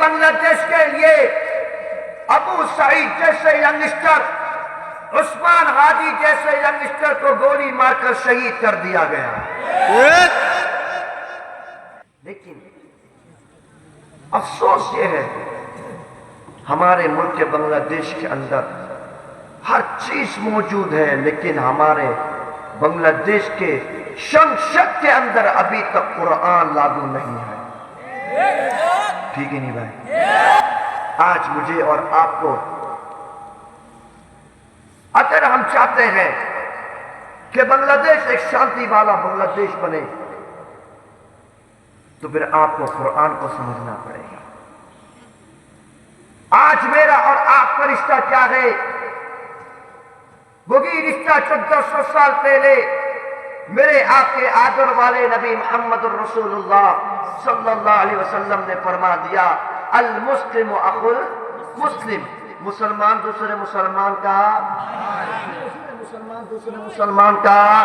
بنگلہ دیش کے لیے ابو سعید جیسے ینگسٹر، عثمان ہادی جیسے ینگسٹر کو گولی مار کر شہید کر دیا گیا۔ لیکن افسوس یہ ہے، ہمارے ملک بنگلہ دیش کے اندر ہر چیز موجود ہے، لیکن ہمارے بنگلہ دیش کے شنشت کے اندر ابھی تک قرآن لاگو نہیں ہے۔ ٹھیک ہے نہیں بھائی؟ آج مجھے اور آپ کو اگر ہم چاہتے ہیں کہ بنگلہ دیش ایک شانتی والا بنگلہ دیش بنے، تو پھر آپ کو قرآن کو سمجھنا پڑے گا۔ آج میرا اور آپ کا رشتہ کیا ہے؟ وہی رشتہ چودہ سو سال پہلے میرے آپ کے آدر والے نبی محمد الرسول اللہ صلی اللہ علیہ وسلم نے فرما دیا المسلم اخل مسلم مسلمان دوسرے مسلمان کا۔ مسلمان دوسرے مسلمان کا۔